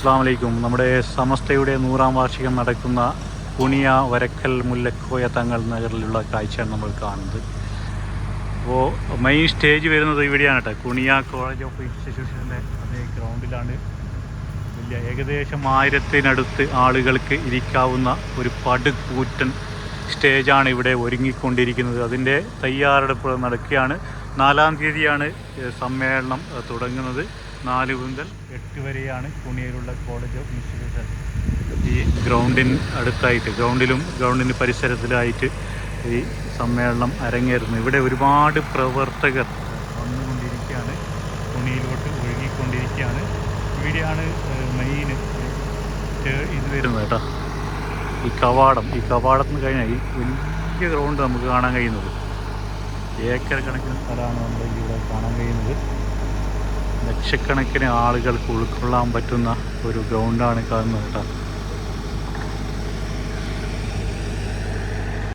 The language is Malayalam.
അസ്സാം വലൈക്കും നമ്മുടെ സമസ്തയുടെ നൂറാം വാർഷികം നടക്കുന്ന പുണിയ വരക്കൽ മുല്ലക്കോയ തങ്ങൾ നഗറിലുള്ള കാഴ്ചയാണ് നമ്മൾ കാണുന്നത്. അപ്പോൾ മെയിൻ സ്റ്റേജ് വരുന്നത് ഇവിടെയാണ് കേട്ടോ കുണിയ കോളേജ് ഓഫ് ഇൻസ്റ്റിറ്റ്യൂഷന്റെ അതേ ഗ്രൗണ്ടിലാണ് വലിയ ഏകദേശം ആയിരത്തിനടുത്ത് ആളുകൾക്ക് ഇരിക്കാവുന്ന ഒരു പടുകൂറ്റൻ സ്റ്റേജാണ് ഇവിടെ ഒരുങ്ങിക്കൊണ്ടിരിക്കുന്നത്. അതിന്റെ തയ്യാറെടുപ്പ് നടക്കുകയാണ്. നാലാം തീയതിയാണ് സമ്മേളനം തുടങ്ങുന്നത്. നാല് മുതൽ എട്ട് വരെയാണ് കുണിയയിലുള്ള കോളേജ് ഓഫ് ഇൻസ്റ്റിറ്റ്യൂഷൻ ഈ ഗ്രൗണ്ടിന് അടുത്തായിട്ട് ഗ്രൗണ്ടിലും ഗ്രൗണ്ടിന് പരിസരത്തിലായിട്ട് ഈ സമ്മേളനം അരങ്ങേറുന്നു. ഇവിടെ ഒരുപാട് പ്രവർത്തകർ വന്നുകൊണ്ടിരിക്കുകയാണ് കുണിയിലോട്ട് ഒഴുകിക്കൊണ്ടിരിക്കുകയാണ്. ഇവിടെയാണ് മെയിൻ ഇത് വരുന്നത്. കേട്ടോ. ഈ കവാടം ഈ കവാടത്തിന് കഴിഞ്ഞാൽ ഈ വലിയ ഗ്രൗണ്ട് നമുക്ക് കാണാൻ കഴിയുന്നത്. ഏക്കർ കണക്കിന് സ്ഥലമാണ് നമ്മൾ ഇവിടെ കാണാൻ കഴിയുന്നത്. ലക്ഷക്കണക്കിന് ആളുകൾക്ക് ഉൾക്കൊള്ളാൻ പറ്റുന്ന ഒരു ഗ്രൗണ്ടാണ് കാണുന്നത് കേട്ടോ